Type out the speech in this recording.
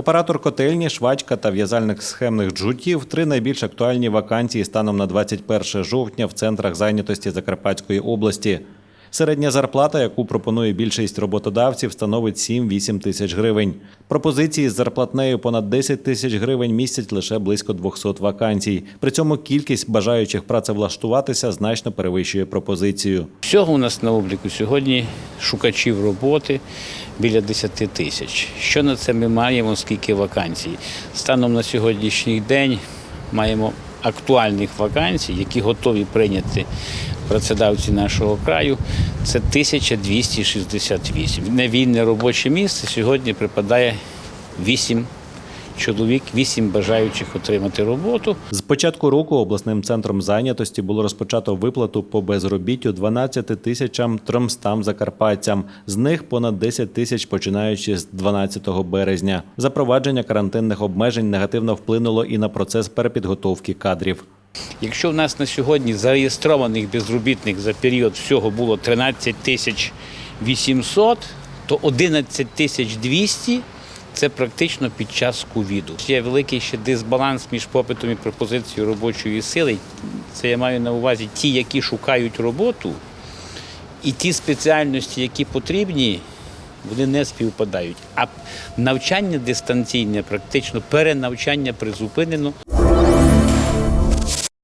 Оператор котельні, швачка та в'язальник схемних джутів три найбільш актуальні вакансії станом на 21 жовтня в центрах зайнятості Закарпатської області. Середня зарплата, яку пропонує більшість роботодавців, становить 7-8 тисяч гривень. Пропозиції з зарплатнею понад 10 тисяч гривень містять лише близько 200 вакансій. При цьому кількість бажаючих працевлаштуватися значно перевищує пропозицію. Всього у нас на обліку сьогодні шукачів роботи біля 10 тисяч. Що на це ми маємо, скільки вакансій? Станом на сьогоднішній день маємо актуальних вакансій, які готові прийняти працедавці нашого краю. Це 1268. Невільне робоче місце сьогодні припадає 8 чоловік, 8 бажаючих отримати роботу. З початку року обласним центром зайнятості було розпочато виплату по безробіттю 12 тисячам 300 закарпатцям. З них понад 10 тисяч починаючи з 12 березня. Запровадження карантинних обмежень негативно вплинуло і на процес перепідготовки кадрів. Якщо в нас на сьогодні зареєстрованих безробітних за період всього було 13 тисяч 800, то 11 тисяч 200 – це практично під час ковіду. Є великий ще дисбаланс між попитом і пропозицією робочої сили. Це я маю на увазі ті, які шукають роботу, і ті спеціальності, які потрібні, вони не співпадають. А навчання дистанційне, практично перенавчання призупинено.